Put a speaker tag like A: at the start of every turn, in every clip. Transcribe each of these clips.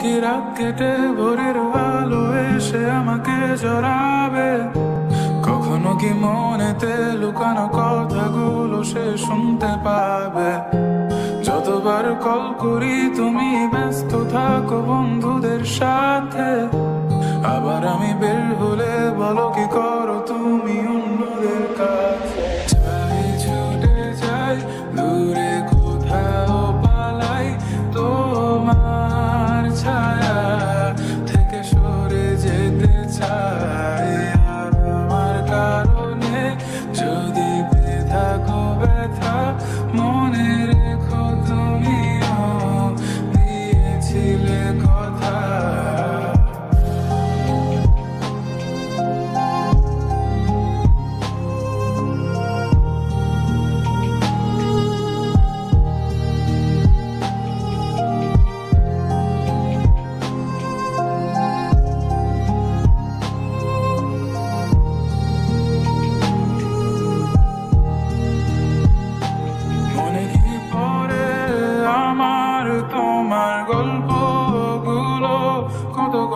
A: কি রাত কেটে ভোরের আলো এসে আমাকে জড়াবে? কখনো কি মনেতে লুকানো কথাগুলো সে শুনতে পাবে? যতবার কল করি তুমি ব্যস্ত থাকো বন্ধুদের সাথে। আবার আমি বের হলে বলো কি করো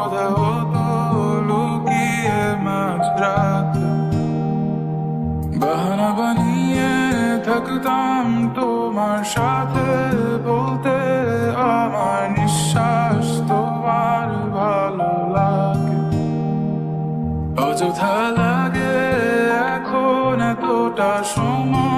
A: কথা হতো, লুকিয়ে মাঝ রাতে বাহানা বানিয়ে থাকতাম তোমার সাথে বলতে, আমার নিঃশ্বাস তোমার ভালো লাগে। অযথা লাগে এখন এতটা সময়